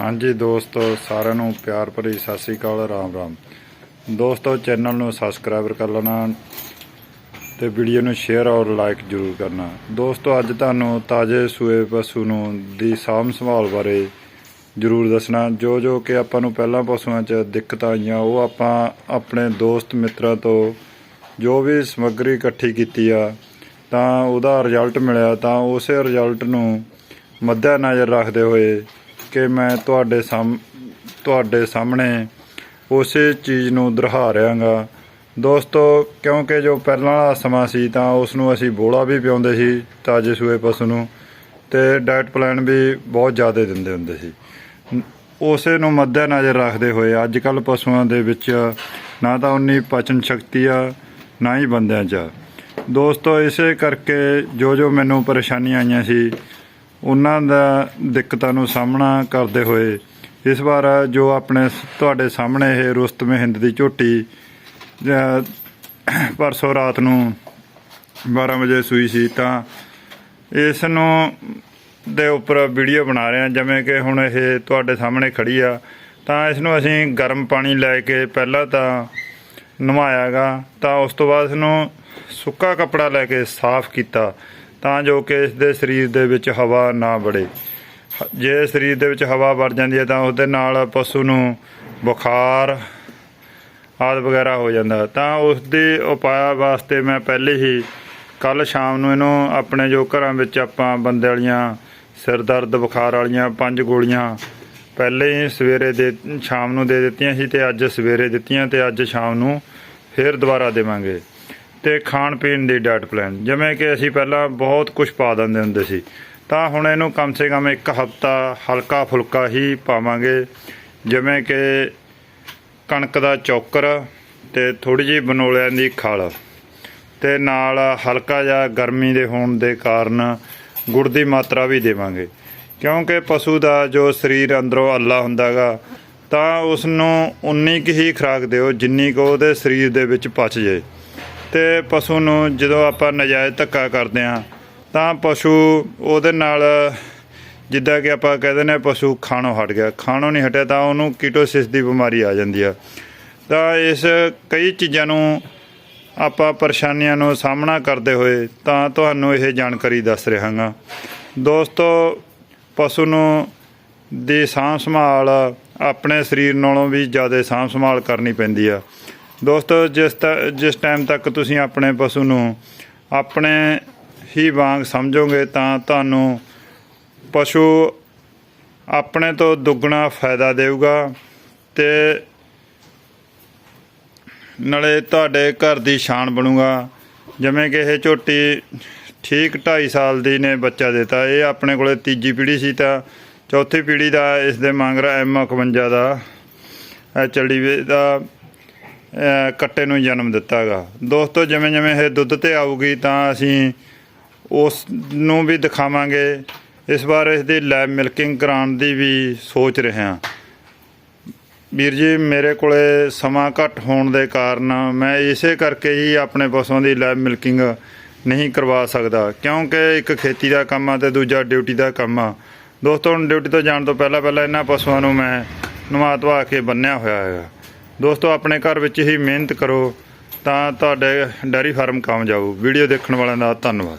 ਹਾਂਜੀ ਦੋਸਤੋ, ਸਾਰਿਆਂ ਨੂੰ ਪਿਆਰ ਭਰੀ ਸਤਿ ਸ੍ਰੀ ਅਕਾਲ, ਰਾਮ ਰਾਮ। ਦੋਸਤੋ ਚੈਨਲ ਨੂੰ ਸਬਸਕ੍ਰਾਈਬ ਕਰ ਲੈਣਾ ਤੇ ਵੀਡੀਓ ਨੂੰ ਸ਼ੇਅਰ ਔਰ ਲਾਈਕ ਜ਼ਰੂਰ ਕਰਨਾ। ਦੋਸਤੋ, ਅੱਜ ਤੁਹਾਨੂੰ ਤਾਜ਼ੇ ਸੂਏ ਪਸ਼ੂ ਨੂੰ ਦੀ ਸਾਂਭ ਸੰਭਾਲ ਬਾਰੇ ਜ਼ਰੂਰ ਦੱਸਣਾ। ਜੋ ਜੋ ਕਿ ਆਪਾਂ ਨੂੰ ਪਹਿਲਾਂ ਪਸ਼ੂਆਂ 'ਚ ਦਿੱਕਤਾਂ ਆਈਆਂ, ਉਹ ਆਪਾਂ ਆਪਣੇ ਦੋਸਤ ਮਿੱਤਰਾਂ ਤੋਂ ਜੋ ਵੀ ਸਮੱਗਰੀ ਇਕੱਠੀ ਕੀਤੀ ਆ, ਤਾਂ ਉਹਦਾ ਰਿਜ਼ਲਟ ਮਿਲਿਆ, ਤਾਂ ਉਸੇ ਰਿਜ਼ਲਟ ਨੂੰ ਮੱਦੇ ਨਜ਼ਰ ਰੱਖਦੇ ਹੋਏ ਕਿ ਮੈਂ ਤੁਹਾਡੇ ਸਾਹਮ ਤੁਹਾਡੇ ਸਾਹਮਣੇ ਉਸੇ ਚੀਜ਼ ਨੂੰ ਦੁਹਰਾ ਰਿਹਾਗਾ ਦੋਸਤੋ, ਕਿਉਂਕਿ ਜੋ ਪਹਿਲਾਂ ਵਾਲਾ ਸਮਾਂ ਸੀ ਤਾਂ ਉਸ ਨੂੰ ਅਸੀਂ ਬੋਲਾ ਵੀ ਪਿਆਉਂਦੇ ਸੀ ਤਾਜੇ ਸੂਏ ਪਸ਼ੂ ਨੂੰ ਤੇ ਡਾਈਟ ਪਲਾਨ ਵੀ ਬਹੁਤ ਜ਼ਿਆਦਾ ਦਿੰਦੇ ਹੁੰਦੇ ਸੀ ਉਸੇ ਨੂੰ ਮੱਦੇ ਨਜ਼ਰ ਰੱਖਦੇ ਹੋਏ ਅੱਜ ਕੱਲ ਪਸ਼ੂਆਂ ਦੇ ਵਿੱਚ ਨਾ ਤਾਂ ਉਨੀ ਪਚਨ ਸ਼ਕਤੀ ਆ, ਨਾ ਹੀ ਬੰਦਿਆਂ 'ਚ ਆ। ਦੋਸਤੋ, ਇਸੇ ਕਰਕੇ ਜੋ ਜੋ ਮੈਨੂੰ ਪਰੇਸ਼ਾਨੀਆਂ ਆਈਆਂ ਸੀ ਉਹਨਾਂ ਦਾ ਦਿੱਕਤਾਂ ਨੂੰ ਸਾਹਮਣਾ ਕਰਦੇ ਹੋਏ ਇਸ ਵਾਰ ਜੋ ਆਪਣੇ ਸ- ਤੁਹਾਡੇ ਸਾਹਮਣੇ ਇਹ ਰੁਸਤਮ ਹਿੰਦ ਦੀ ਝੋਟੀ ਅਹ, ਪਰਸੋਂ ਰਾਤ ਨੂੰ 12 ਵਜੇ ਸੂਈ ਸੀ ਤਾਂ ਇਸ ਨੂੰ ਦੇ ਉੱਪਰ ਵੀਡੀਓ ਬਣਾ ਰਹੇ ਹਾਂ ਜਿਵੇਂ ਕਿ ਹੁਣ ਇਹ ਤੁਹਾਡੇ ਸਾਹਮਣੇ ਖੜੀ ਆ। ਤਾਂ ਇਸ ਨੂੰ ਅਸੀਂ ਗਰਮ ਪਾਣੀ ਲੈ ਕੇ ਪਹਿਲਾਂ ਤਾਂ ਨਵਾਇਆਗਾ ਤਾਂ ਉਸ ਤੋਂ ਬਾਅਦ ਇਸ ਨੂੰ ਸੁੱਕਾ ਕੱਪੜਾ ਲੈ ਕੇ ਸਾਫ਼ ਕੀਤਾ। ਤਾਂ ਜੋ ਕਿ ਇਸ ਦੇ ਸਰੀਰ ਦੇ ਵਿੱਚ ਹਵਾ ਨਾ ਵੜੇ। ਹ- ਜੇ ਸਰੀਰ ਦੇ ਵਿੱਚ ਹਵਾ ਵੜ ਜਾਂਦੀ ਹੈ ਤਾਂ ਉਹਦੇ ਨਾਲ ਪਸ਼ੂ ਨੂੰ ਬੁਖਾਰ ਆਦਿ ਵਗੈਰਾ ਹੋ ਜਾਂਦਾ। ਤਾਂ ਉਸ ਦੇ ਉਪਾਅ ਵਾਸਤੇ ਮੈਂ ਪਹਿਲੇ ਹੀ ਕੱਲ ਸ਼ਾਮ ਨੂੰ ਇਹਨੂੰ ਆਪਣੇ ਜੋ ਘਰਾਂ ਵਿੱਚ ਆਪਾਂ ਬੰਦੇ ਵਾਲੀਆਂ ਸਿਰ ਦਰਦ, ਬੁਖਾਰ ਵਾਲੀਆਂ ਪੰਜ ਗੋਲੀਆਂ ਪਹਿਲੇ ਹੀ ਸਵੇਰੇ ਦੇ, ਸ਼ਾਮ ਨੂੰ ਦੇ ਦਿੱਤੀਆਂ ਸੀ ਤੇ ਅੱਜ ਸਵੇਰੇ ਦਿੱਤੀਆਂ ਤੇ ਅੱਜ ਸ਼ਾਮ ਨੂੰ ਫੇਰ ਦੁਬਾਰਾ ਦੇਵਾਂਗੇ। ਤੇ ਖਾਣ ਪੀਣ ਦੀ ਡਾਈਟ ਪਲਾਨ ਜਿਵੇਂ ਕਿ ਅਸੀਂ ਪਹਿਲਾਂ ਬਹੁਤ ਕੁਝ ਪਾ ਦਿੰਦੇ ਹੁੰਦੇ ਸੀ। ਤਾਂ ਹੁਣ ਇਹਨੂੰ ਕਮ ਸੇ ਕਮ ਇੱਕ ਹਫਤਾ ਹਲਕਾ ਫੁਲਕਾ ਹੀ ਪਾਵਾਂਗੇ। ਜਿਵੇਂ ਕਿ ਕਣਕ ਦਾ ਚੌਕਰ ਤੇ ਥੋੜੀ ਜਿਹੀ ਬਨੋਲਿਆਂ ਦੀ ਖਲ। ਤੇ ਨਾਲ ਹਲਕਾ ਜਿਹਾ ਗਰਮੀ ਦੇ ਹੋਣ ਦੇ ਕਾਰਨ ਗੁੜ ਦੀ ਮਾਤਰਾ ਵੀ ਦੇਵਾਂਗੇ। ਕਿਉਂਕਿ ਪਸ਼ੂ ਦਾ ਜੋ ਸਰੀਰ ਅੰਦਰੋਂ ਅੱਲਾ ਹੁੰਦਾਗਾ, ਤਾਂ ਉਸ ਨੂੰ ਉਨੀ ਕੁ ਹੀ ਖੁਰਾਕ ਦਿਓ ਜਿੰਨੀ ਕੁ ਉਹਦੇ ਸਰੀਰ ਦੇ ਵਿੱਚ ਪਚ ਜਾਏ ਤੇ ਪਸ਼ੂ ਨੂੰ ਜਦੋਂ ਆਪਾਂ ਨਜਾਇਜ਼ ਧੱਕਾ ਕਰਦੇ ਹਾਂ, ਤਾਂ ਪਸ਼ੂ ਉਹਦੇ ਨਾਲ ਜਿੱਦਾਂ ਕਿ ਆਪਾਂ ਕਹਿੰਦੇ ਨੇ ਪਸ਼ੂ ਖਾਣੋਂ ਹਟ ਗਿਆ। ਖਾਣੋਂ ਨਹੀਂ ਹਟਿਆ ਤਾਂ ਉਹਨੂੰ ਕੀਟੋਸਿਸ ਦੀ ਬਿਮਾਰੀ ਆ ਜਾਂਦੀ ਆ। ਤਾਂ ਇਸ ਕਈ ਚੀਜ਼ਾਂ ਨੂੰ ਆਪਾਂ ਪਰੇਸ਼ਾਨੀਆਂ ਨੂੰ ਸਾਹਮਣਾ ਕਰਦੇ ਹੋਏ ਤਾਂ ਤੁਹਾਨੂੰ ਇਹ ਜਾਣਕਾਰੀ ਦੱਸ ਰਿਹਾ ਹਾਂ ਦੋਸਤੋ, ਪਸ਼ੂ ਨੂੰ ਦੀ ਸਾਂਭ ਸੰਭਾਲ ਆਪਣੇ ਸਰੀਰ ਨਾਲੋਂ ਵੀ ਜ਼ਿਆਦਾ ਸਾਂਭ ਸੰਭਾਲ ਕਰਨੀ ਪੈਂਦੀ ਆ। ਦੋਸਤੋ, ਜਿਸ ਤ- ਜਿਸ ਟਾਈਮ ਤੱਕ ਤੁਸੀਂ ਆਪਣੇ ਪਸ਼ੂ ਨੂੰ ਆਪਣੇ ਹੀ ਵਾਂਗ ਸਮਝੋਗੇ, ਤਾਂ ਤੁਹਾਨੂੰ ਪਸ਼ੂ ਆਪਣੇ ਤੋਂ ਦੁੱਗਣਾ ਫਾਇਦਾ ਦੇਊਗਾ ਤੇ ਨਾਲੇ ਤੁਹਾਡੇ ਘਰ ਦੀ ਸ਼ਾਨ ਬਣੂਗਾ। ਜਿਵੇਂ ਕਿ ਇਹ ਝੋਟੀ ਠੀਕ 2.5 ਸਾਲ ਦੀ ਨੇ ਬੱਚਾ ਦਿੱਤਾ। ਇਹ ਆਪਣੇ ਕੋਲੇ ਤੀਜੀ ਪੀੜ੍ਹੀ ਸੀ ਤਾਂ ਚੌਥੀ ਪੀੜ੍ਹੀ ਦਾ ਇਸ ਦੇ ਮੰਗਰਾ ਐਮ 51 ਦਾ ਐਚਡੀ ਦਾ ਕੱਟੇ ਨੂੰ ਜਨਮ ਦਿੱਤਾਗਾ। ਦੋਸਤੋ, ਜਿਵੇਂ ਜਿਵੇਂ ਇਹ ਦੁੱਧ ਤੇ ਆਊਗੀ ਤਾਂ ਅਸੀਂ ਉਸ ਨੂੰ ਵੀ ਦਿਖਾਵਾਂਗੇ। ਇਸ ਵਾਰ ਇਸ ਦੀ ਲੈਬ ਮਿਲਕਿੰਗ ਕਰਾਉਣ ਦੀ ਵੀ ਸੋਚ ਰਹੇ ਹਾਂ। ਵੀਰ ਜੀ, ਮੇਰੇ ਕੋਲੇ ਸਮਾਂ ਘੱਟ ਹੋਣ ਦੇ ਕਾਰਨ ਮੈਂ ਇਸੇ ਕਰਕੇ ਹੀ ਆਪਣੇ ਪਸ਼ੂਆਂ ਦੀ ਲੈਬ ਮਿਲਕਿੰਗ ਨਹੀਂ ਕਰਵਾ ਸਕਦਾ, ਕਿਉਂਕਿ ਇੱਕ ਖੇਤੀ ਦਾ ਕੰਮ ਆ ਤੇ ਦੂਜਾ ਡਿਊਟੀ ਦਾ ਕੰਮ ਆ। ਦੋਸਤੋ, ਹੁਣ ਡਿਊਟੀ ਤੋਂ ਜਾਣ ਤੋਂ ਪਹਿਲਾਂ ਪਹਿਲਾਂ ਇਹਨਾਂ ਪਸ਼ੂਆਂ ਨੂੰ ਮੈਂ ਨਵਾ ਧਵਾ ਕੇ ਬੰਨਿਆ ਹੋਇਆ ਹੈਗਾ। ਦੋਸਤੋ, ਆਪਣੇ ਘਰ ਵਿੱਚ ਹੀ ਮਿਹਨਤ ਕਰੋ ਤਾਂ ਤੁਹਾਡੇ ਡੈਰੀ ਫਾਰਮ ਕਾਮਯਾਬ ਹੋਊ। ਵੀਡੀਓ ਦੇਖਣ ਵਾਲਿਆਂ ਦਾ ਧੰਨਵਾਦ।